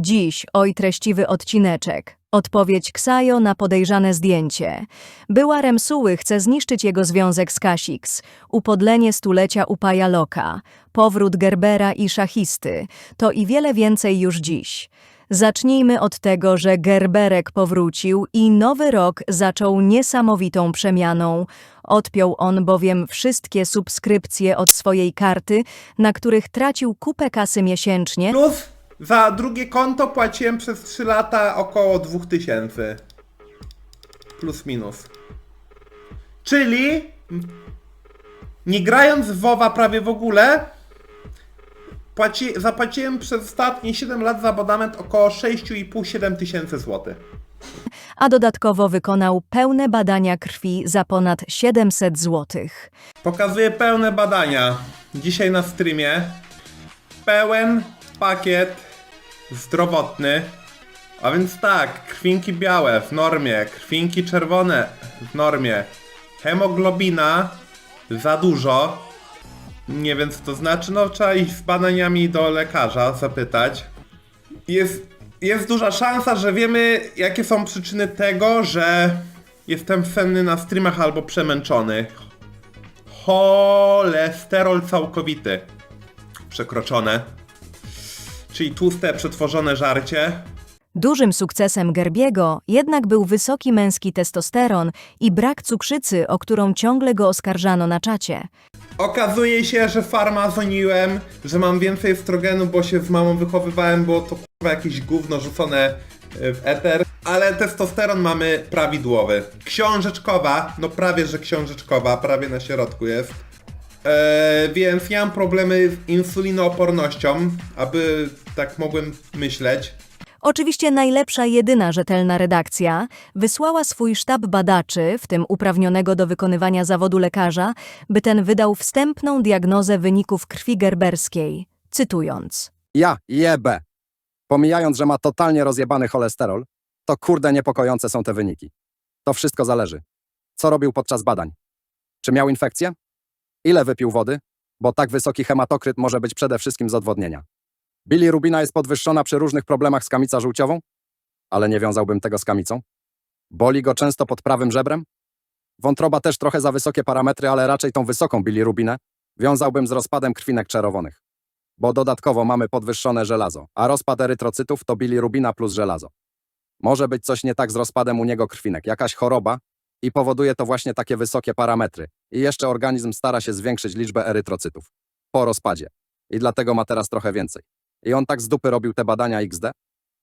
Dziś, oj treściwy odcineczek. Odpowiedź Ksajo na podejrzane zdjęcie. Była Remsuły chce zniszczyć jego związek z Kasix. Upodlenie stulecia upaja Loka. Powrót Gerbera i szachisty. To i wiele więcej już dziś. Zacznijmy od tego, że Gerberek powrócił i nowy rok zaczął niesamowitą przemianą. Odpiął on bowiem wszystkie subskrypcje od swojej karty, na których tracił kupę kasy miesięcznie. Za drugie konto płaciłem przez 3 lata około 2000. Plus minus. Czyli nie grając w WoWa prawie w ogóle płaci, zapłaciłem przez ostatnie 7 lat za abonament około 6,5-7 tysięcy złotych. a dodatkowo wykonał pełne badania krwi za ponad 700 złotych. Pokazuję pełne badania dzisiaj na streamie. Pełen pakiet zdrowotny. A więc tak, krwinki białe w normie, krwinki czerwone w normie, hemoglobina za dużo. Nie wiem co to znaczy, no trzeba iść z badaniami do lekarza, zapytać. Jest, jest duża szansa, że wiemy jakie są przyczyny tego, że jestem senny na streamach albo przemęczony cholesterol całkowity przekroczone, czyli tłuste, przetworzone żarcie. Dużym sukcesem Gerbiego jednak był wysoki męski testosteron i brak cukrzycy, o którą ciągle go oskarżano na czacie. Okazuje się, że farmazoniłem, że mam więcej estrogenu, bo się z mamą wychowywałem, było to kurwa jakieś gówno rzucone y, w eter. Ale testosteron mamy prawidłowy. Książeczkowa, no prawie że książeczkowa, prawie na środku jest. Eee, więc ja mam problemy z insulinoopornością, aby tak mogłem myśleć. Oczywiście najlepsza, jedyna rzetelna redakcja wysłała swój sztab badaczy, w tym uprawnionego do wykonywania zawodu lekarza, by ten wydał wstępną diagnozę wyników krwi gerberskiej. Cytując. Ja jebę. Pomijając, że ma totalnie rozjebany cholesterol, to kurde niepokojące są te wyniki. To wszystko zależy. Co robił podczas badań? Czy miał infekcję? Ile wypił wody? Bo tak wysoki hematokryt może być przede wszystkim z odwodnienia. Bilirubina jest podwyższona przy różnych problemach z kamicą żółciową? Ale nie wiązałbym tego z kamicą. Boli go często pod prawym żebrem? Wątroba też trochę za wysokie parametry, ale raczej tą wysoką bilirubinę wiązałbym z rozpadem krwinek czerwonych bo dodatkowo mamy podwyższone żelazo, a rozpad erytrocytów to bilirubina plus żelazo. Może być coś nie tak z rozpadem u niego krwinek, jakaś choroba i powoduje to właśnie takie wysokie parametry. I jeszcze organizm stara się zwiększyć liczbę erytrocytów po rozpadzie. I dlatego ma teraz trochę więcej. I on tak z dupy robił te badania XD?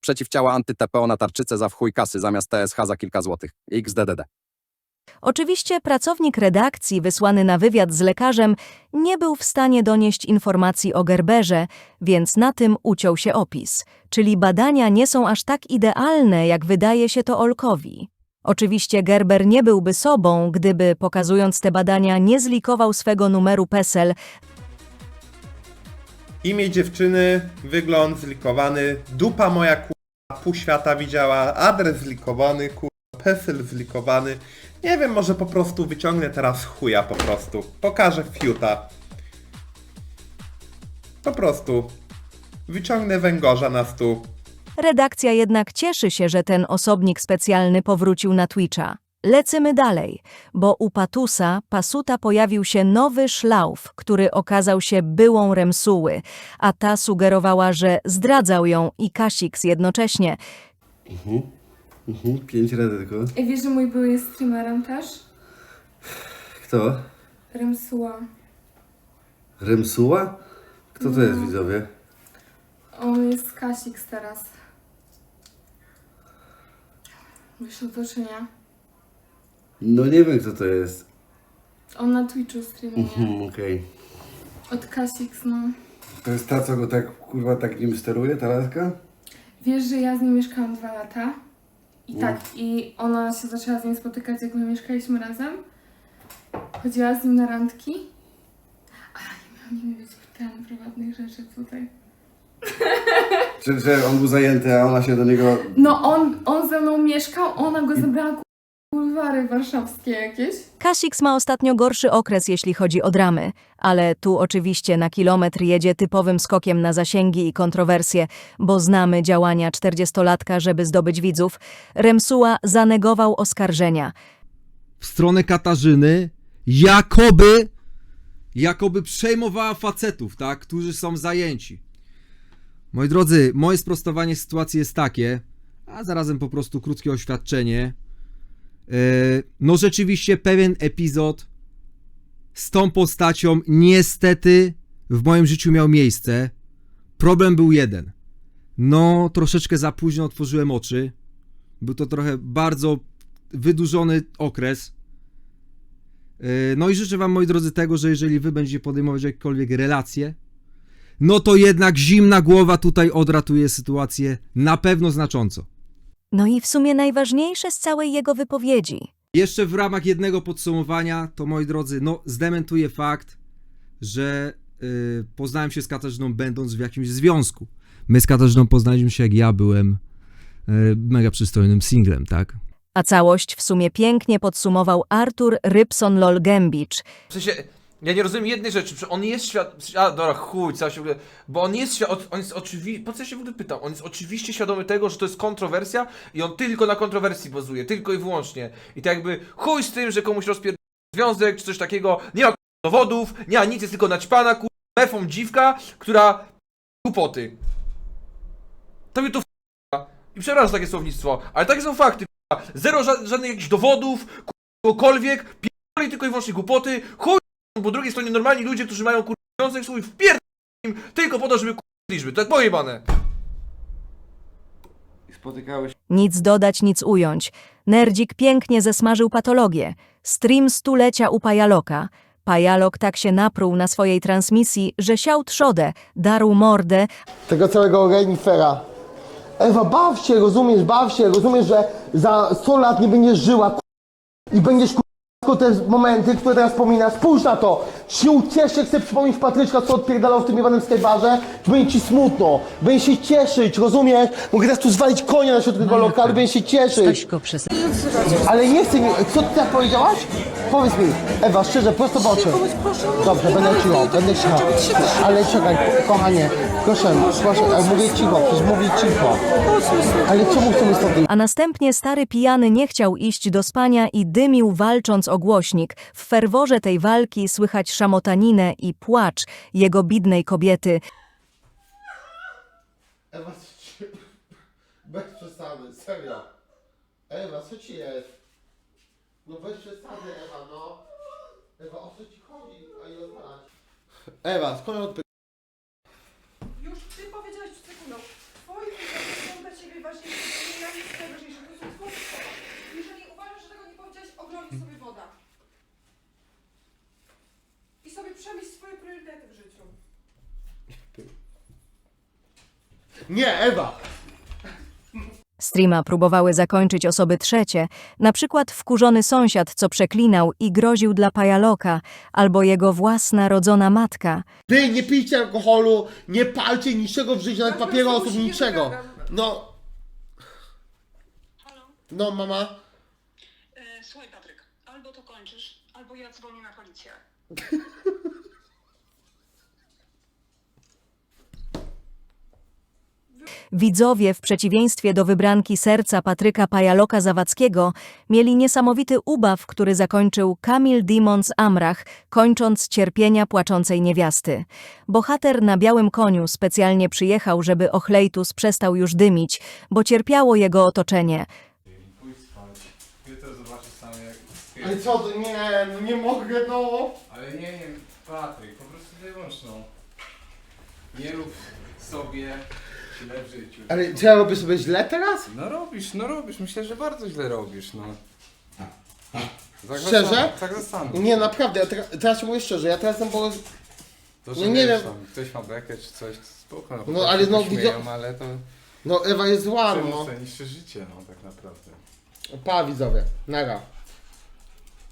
Przeciwciała anty-TPO na tarczycę za wchuj kasy zamiast TSH za kilka złotych. XDDD. Oczywiście pracownik redakcji wysłany na wywiad z lekarzem nie był w stanie donieść informacji o Gerberze, więc na tym uciął się opis. Czyli badania nie są aż tak idealne, jak wydaje się to Olkowi. Oczywiście Gerber nie byłby sobą, gdyby, pokazując te badania, nie zlikował swego numeru PESEL, Imię dziewczyny, wygląd zlikowany, dupa moja kurwa, pół świata widziała, adres zlikowany, kurwa, PESEL zlikowany. Nie wiem, może po prostu wyciągnę teraz chuja po prostu. Pokażę fiuta. Po prostu. Wyciągnę węgorza na stół. Redakcja jednak cieszy się, że ten osobnik specjalny powrócił na Twitcha. Lecymy dalej, bo u Patusa Pasuta pojawił się nowy szlauf, który okazał się byłą Remsuły, a ta sugerowała, że zdradzał ją i Kasix jednocześnie. Mhm, pięć razy tylko. Ej, wiesz, że mój były jest streamerem też? Kto? Remsuła. Remsuła? Kto to jest widzowie? On jest Kasix teraz. O to czy nie? No nie wiem kto to jest. On na Twitchu streamuje. Mhm, okej. Od Kasix, no. To jest ta, co go tak, kurwa, tak nim steruje, ta laska? Wiesz, że ja z nim mieszkałam dwa lata? I No. tak, i ona się zaczęła z nim spotykać, jak my mieszkaliśmy razem. Chodziła z nim na randki. A nie miałam nie mówić ten prywatnych rzeczy tutaj. Czy, że on był zajęty, a ona się do niego... No on, on ze mną mieszkał, ona go zabrała bulwary warszawskie jakieś. Kasix ma ostatnio gorszy okres, jeśli chodzi o dramy, ale tu oczywiście na kilometr jedzie typowym skokiem na zasięgi i kontrowersje, bo znamy działania czterdziestolatka, żeby zdobyć widzów. Remsuła zanegował oskarżenia. w stronę Katarzyny, jakoby, jakoby przejmowała facetów, tak, którzy są zajęci. Moi drodzy, moje sprostowanie sytuacji jest takie, a zarazem po prostu krótkie oświadczenie. E, No rzeczywiście pewien epizod z tą postacią niestety w moim życiu miał miejsce. Problem był jeden. No, troszeczkę za późno otworzyłem oczy. Był to trochę bardzo wydłużony okres. Yy, No i życzę Wam, moi drodzy, tego, że jeżeli Wy będziecie podejmować jakiekolwiek relacje, no to jednak zimna głowa tutaj odratuje sytuację na pewno znacząco. No i w sumie najważniejsze z całej jego wypowiedzi. Jeszcze w ramach jednego podsumowania, to moi drodzy, no zdementuję fakt, że yy, poznałem się z Katarzyną będąc w jakimś związku. My z Katarzyną poznaliśmy się, jak ja byłem yy, mega przystojnym singlem, tak? A całość w sumie pięknie podsumował Artur Rybson Lolgembicz. W sensie, ja nie rozumiem jednej rzeczy, on jest świat... A, dobra, chuj, co się w ogóle... Bo on jest świat... On jest oczywiście... Po co ja się w ogóle pytam? On jest oczywiście świadomy tego, że to jest kontrowersja i on tylko na kontrowersji bazuje, tylko i wyłącznie. I tak jakby chuj z tym, że komuś rozpier... związek czy coś takiego, nie ma k***a, dowodów, nie ma nic, jest tylko naćpana, kur... mefą dziwka, która... głupoty. To mnie to f***a. I przepraszam za takie słownictwo, ale takie są fakty, k***a. Zero ża żadnych jakichś dowodów, pierdoli tylko i wyłącznie głupoty, chuj po drugiej stronie normalni ludzie, którzy mają kur... związek swój wpierd... im tylko po to, żeby kur... liczby. To tak pojebane. Spotykałeś Nic dodać, nic ująć. Nerdzik pięknie zesmażył patologię. Stream stulecia u Pajaloka. Pajalok tak się napruł na swojej transmisji, że siał trzodę, darł mordę, tego całego renifera. Ewa, baw się, rozumiesz, baw się, rozumiesz, że za 100 lat nie będziesz żyła k- i będziesz k- te momenty, które teraz wspominasz. Spójrz na to, się uciesz, jak chcę przypomnieć Patryczka, co odpierdalał w tym jebanym skajbarze, czy będzie ci smutno, będzie się cieszyć, rozumiesz? Mogę teraz tu zwalić konia na środku tego lokalu, będzie się cieszyć. Ale nie chcę, nie, co ty tak powiedziałaś? Powiedz mi, Ewa, szczerze, prosto w oczy. Dobrze, będę cicho, będę cicho. Ale czekaj, kochanie, proszę, proszę, ale mówię cicho, przecież mówię cicho. Ale czemu chcemy stąd a następnie stary pijany nie chciał iść do spania i dymił walcząc o głośnik. W ferworze tej walki słychać szamotaninę i płacz jego bidnej kobiety. Ewa, bez przesady, serio. Ewa, co ci jest? No bez przesady, Ewa, no. Ewa, o co ci chodzi? A ile znać? Ewa, skąd od Już ty powiedziałeś przed sekundą. Twoje uwagi są dla ciebie ważniejsze, ja nic najważniejsze. To są twoje słowa. Jeżeli uważasz, że tego nie powiedziałeś, oglądaj sobie woda. I sobie przemyśl swoje priorytety w życiu. Nie, Ewa! Streama próbowały zakończyć osoby trzecie, na przykład wkurzony sąsiad, co przeklinał i groził dla Pajaloka, albo jego własna rodzona matka. Wy nie pijcie alkoholu, nie palcie niczego w życiu, nawet się niczego. No. No, mama. E, Słuchaj Patryk, albo to kończysz, albo ja dzwonię na policję. Widzowie, w przeciwieństwie do wybranki serca Patryka Pajaloka Zawadzkiego, mieli niesamowity ubaw, który zakończył Kamil Dimons Amrach, kończąc cierpienia płaczącej niewiasty. Bohater na białym koniu specjalnie przyjechał, żeby Ochlejtus przestał już dymić, bo cierpiało jego otoczenie. Ale co to? Nie, no nie mogę, no. Ale nie wiem, Patryk, po prostu wyłącz no. Nie rób sobie źle w życiu. Ale czy ja robię sobie źle teraz? No robisz, no robisz, myślę, że bardzo źle robisz, no. Tak Szczerze? zastanów- Tak zastanów. Nie, naprawdę, ja teraz, teraz ci mówię szczerze, ja teraz jestem po prostu... To, no że nie wiesz, wiem. Tam, ktoś ma bekę czy coś, spoko, no, No, no ale no, no, śmieją, widzio- ale to No, Ewa jest zła, czemu no. to niszczy życie, no tak naprawdę. Pa, widzowie, nara.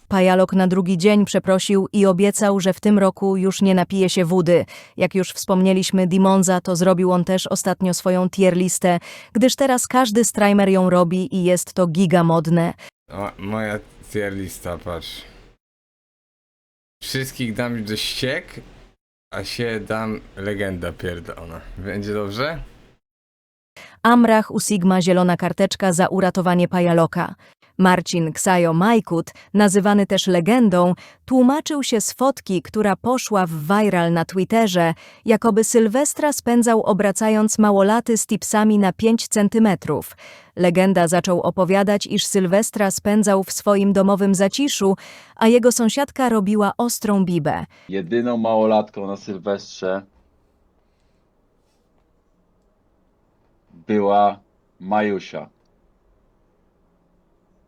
Pajalok na drugi dzień przeprosił i obiecał, że w tym roku już nie napije się wody. Jak już wspomnieliśmy Dimonza, to zrobił on też ostatnio swoją tier listę, gdyż teraz każdy streamer ją robi i jest to giga modne. O, moja tier lista, patrz. Wszystkich dam do ściek, a się dam legenda pierdolona. Będzie dobrze? Amrach u Sigma zielona karteczka za uratowanie Pajaloka. Marcin Ksajo Majkut, nazywany też legendą, tłumaczył się z fotki, która poszła w viral na Twitterze, jakoby Sylwestra spędzał obracając małolaty z tipsami na 5 centymetrów. Legenda zaczął opowiadać, iż Sylwestra spędzał w swoim domowym zaciszu, a jego sąsiadka robiła ostrą bibę. Jedyną małolatką na Sylwestrze była Majusia.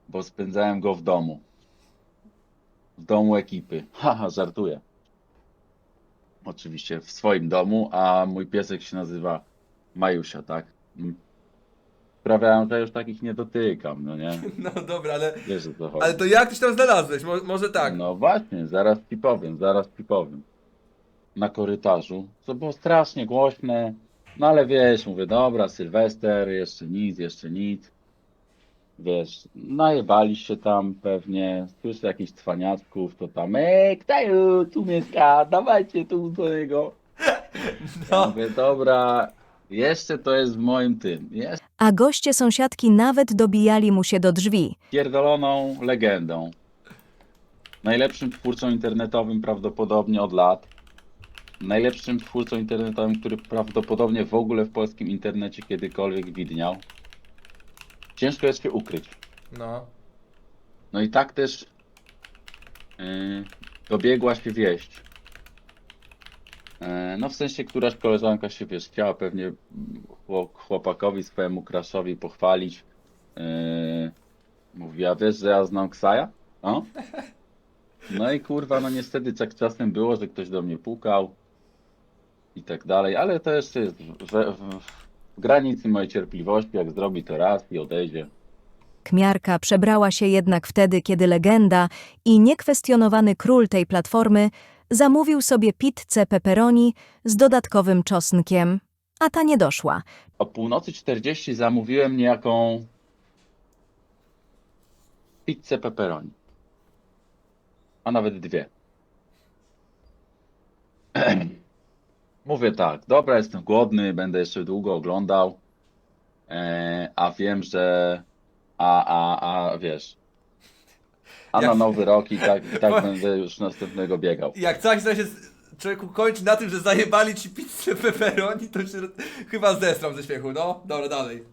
Bo spędzałem go w domu. W domu ekipy. Haha, żartuję. Oczywiście w swoim domu, a mój piesek się nazywa Majusia, tak? Mm. Sprawiałem, że już takich nie dotykam, no nie? No dobra, ale, Wiesz o co chodzi. ale to jak ty się tam znalazłeś? Mo, może tak. No właśnie, zaraz ci powiem, zaraz ci powiem. Na korytarzu, co było strasznie głośne, no ale wiesz, mówię, dobra, Sylwester, jeszcze nic, jeszcze nic. Wiesz, najebali się tam pewnie, słyszę jakichś cwaniaczków, to tam, ej, Ktaju, tu mieszka, dawajcie tu do niego. Ja mówię, dobra, jeszcze to jest w moim tym, jest A goście sąsiadki nawet dobijali mu się do drzwi. pierdoloną legendą. Najlepszym twórcą internetowym prawdopodobnie od lat. Najlepszym twórcą internetowym, który prawdopodobnie w ogóle w polskim internecie kiedykolwiek widniał. Ciężko jest się ukryć. No. No i tak też yy, dobiegła się wieść. Yy, no w sensie któraś koleżanka się wiesz, chciała pewnie chłop- chłopakowi swojemu kraszowi pochwalić. Yy, mówiła, wiesz, że ja znam Ksaja? O? No i kurwa, no niestety tak czasem było, że ktoś do mnie pukał i tak dalej, ale to jeszcze jest w, w, w granicy mojej cierpliwości, jak zrobi to raz i odejdzie. Kmiarka przebrała się jednak wtedy, kiedy legenda i niekwestionowany król tej platformy zamówił sobie pizzę pepperoni z dodatkowym czosnkiem, a ta nie doszła. O północy 40 zamówiłem niejaką pizzę pepperoni. A nawet dwie. Mówię tak, dobra, jestem głodny, będę jeszcze długo oglądał, e, a wiem, że a, a, a wiesz, a na Jak- nowy rok i tak, i tak będę już następnego biegał. Jak coś się człowieku kończy na tym, że zajebali ci pizzę pepperoni, to się chyba zestram ze śmiechu, no. Dobra, dalej.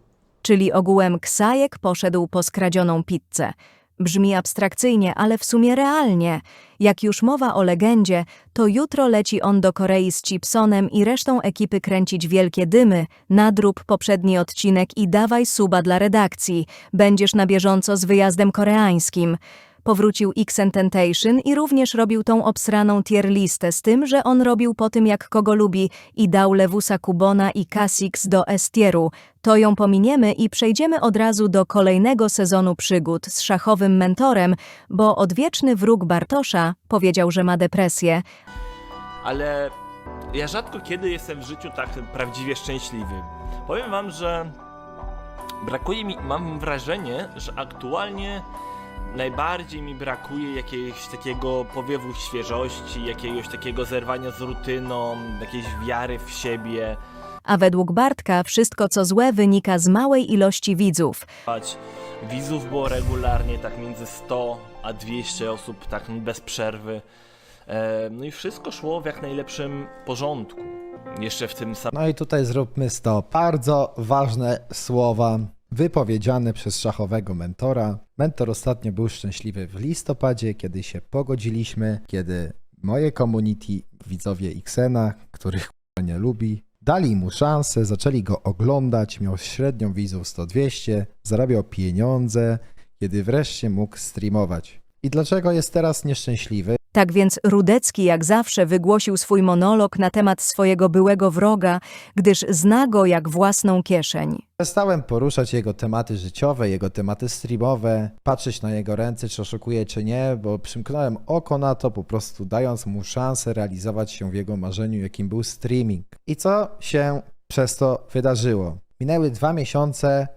Czyli ogółem Ksajek poszedł po skradzioną pizzę. Brzmi abstrakcyjnie, ale w sumie realnie. Jak już mowa o legendzie, to jutro leci on do Korei z Chipsonem i resztą ekipy kręcić wielkie dymy. Nadrób poprzedni odcinek i dawaj suba dla redakcji. Będziesz na bieżąco z wyjazdem koreańskim. Powrócił X-Tentation i również robił tą obsraną tier listę z tym, że on robił po tym jak kogo lubi i dał Lewusa Kubona i Kasix do Estieru. To ją pominiemy i przejdziemy od razu do kolejnego sezonu przygód z szachowym mentorem, bo odwieczny wróg Bartosza powiedział, że ma depresję, ale ja rzadko kiedy jestem w życiu tak prawdziwie szczęśliwy. Powiem wam, że brakuje mi, mam wrażenie, że aktualnie najbardziej mi brakuje jakiegoś takiego powiewu świeżości, jakiegoś takiego zerwania z rutyną, jakiejś wiary w siebie. a według Bartka wszystko co złe wynika z małej ilości widzów. Widzów było regularnie tak między 100 a 200 osób, tak bez przerwy. E, No i wszystko szło w jak najlepszym porządku. Jeszcze w tym samym No i tutaj zróbmy 100. Bardzo ważne słowa wypowiedziane przez szachowego mentora. Mentor ostatnio był szczęśliwy w listopadzie, kiedy się pogodziliśmy, kiedy moje community, widzowie Xena, których nie lubi, dali mu szansę, zaczęli go oglądać, miał średnią widzów 100-200, zarabiał pieniądze, kiedy wreszcie mógł streamować. I dlaczego jest teraz nieszczęśliwy? Tak więc Rudecki jak zawsze wygłosił swój monolog na temat swojego byłego wroga, gdyż zna go jak własną kieszeń. Przestałem poruszać jego tematy życiowe, jego tematy streamowe, patrzeć na jego ręce, czy oszukuje, czy nie, bo przymknąłem oko na to, po prostu dając mu szansę realizować się w jego marzeniu, jakim był streaming. I co się przez to wydarzyło? Minęły dwa miesiące,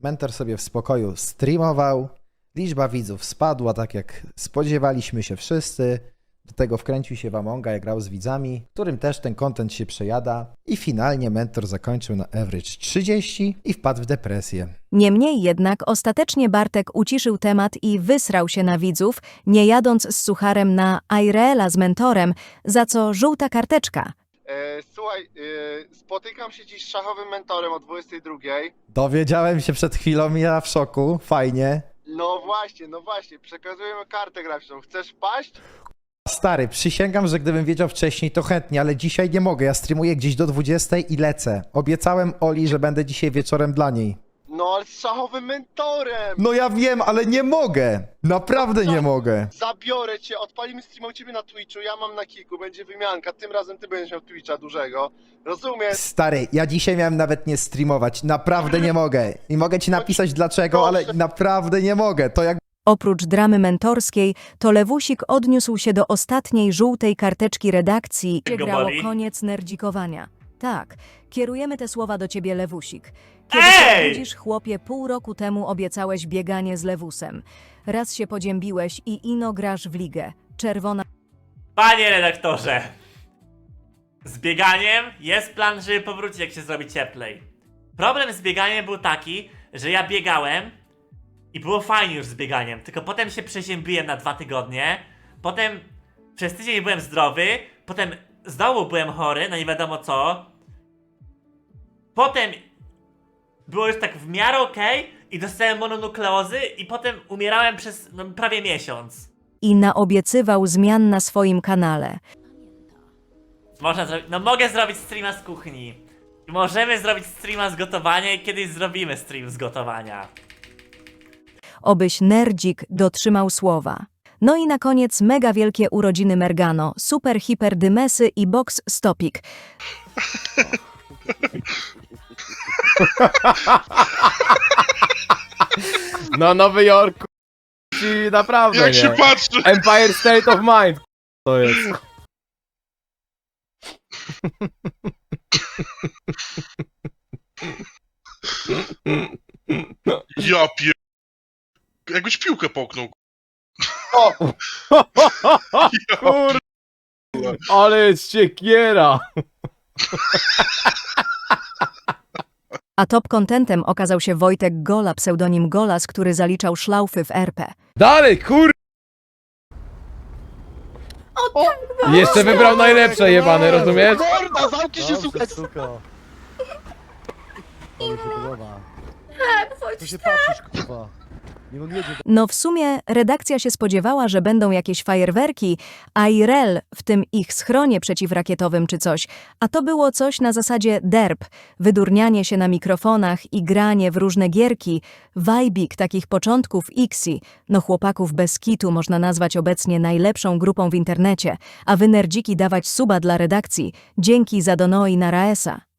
mentor sobie w spokoju streamował, Liczba widzów spadła, tak jak spodziewaliśmy się wszyscy. Do tego wkręcił się Wamonga, jak grał z widzami, którym też ten content się przejada. I finalnie mentor zakończył na average 30 i wpadł w depresję. Niemniej jednak ostatecznie Bartek uciszył temat i wysrał się na widzów, nie jadąc z sucharem na Airela z mentorem, za co żółta karteczka. E, słuchaj, e, spotykam się dziś z szachowym mentorem o 22. Dowiedziałem się przed chwilą, ja w szoku, fajnie. No właśnie, no właśnie, przekazujemy kartę graficzną. Chcesz paść? Stary, przysięgam, że gdybym wiedział wcześniej, to chętnie, ale dzisiaj nie mogę. Ja streamuję gdzieś do 20 i lecę. Obiecałem Oli, że będę dzisiaj wieczorem dla niej. No ale z szachowym mentorem! No ja wiem, ale nie mogę. Naprawdę nie mogę. Zabiorę cię, odpalimy stream u ciebie na Twitchu, ja mam na kiku, będzie wymianka, tym razem ty będziesz miał Twitcha dużego. Rozumiesz? Stary, ja dzisiaj miałem nawet nie streamować. Naprawdę nie mogę. I mogę ci napisać dlaczego, ale naprawdę nie mogę. To jak Oprócz dramy mentorskiej, to Lewusik odniósł się do ostatniej żółtej karteczki redakcji, gdzie grało koniec nerdzikowania. Tak, kierujemy te słowa do ciebie, Lewusik. Kiedy Ej! się budzisz, chłopie, pół roku temu obiecałeś bieganie z Lewusem. Raz się podziębiłeś i ino grasz w ligę. Czerwona Panie redaktorze, z bieganiem jest plan, żeby powrócić, jak się zrobi cieplej. Problem z bieganiem był taki, że ja biegałem i było fajnie już z bieganiem, tylko potem się przeziębiłem na dwa tygodnie, potem przez tydzień byłem zdrowy, potem znowu byłem chory, no nie wiadomo co, potem było już tak w miarę okej i dostałem mononukleozy i potem umierałem przez no, prawie miesiąc. i naobiecywał zmian na swoim kanale. Można zrobić. No mogę zrobić streama z kuchni. Możemy zrobić streama z gotowania i kiedyś zrobimy stream z gotowania. Obyś nerdzik dotrzymał słowa. No i na koniec mega wielkie urodziny Mergano, super hiper dymesy i box stopik. No Nowy Jork, ci naprawdę Jak nie. się patrzy! Empire State of Mind to jest. Ja pier... Jakbyś piłkę poknął. Kur... Ale jest siekiera. A top contentem okazał się Wojtek Gola, pseudonim Golas, który zaliczał szlaufy w RP. Dalej, kur... Jeszcze wybrał najlepsze jebany, rozumiesz? Morda, zamknij się, słuchaj! No w sumie redakcja się spodziewała, że będą jakieś fajerwerki, a IRL w tym ich schronie przeciwrakietowym czy coś, a to było coś na zasadzie derb, wydurnianie się na mikrofonach i granie w różne gierki, wajbik takich początków Xi, no chłopaków bez kitu można nazwać obecnie najlepszą grupą w internecie, a wy nerdziki dawać suba dla redakcji, dzięki za Donoi na Raesa.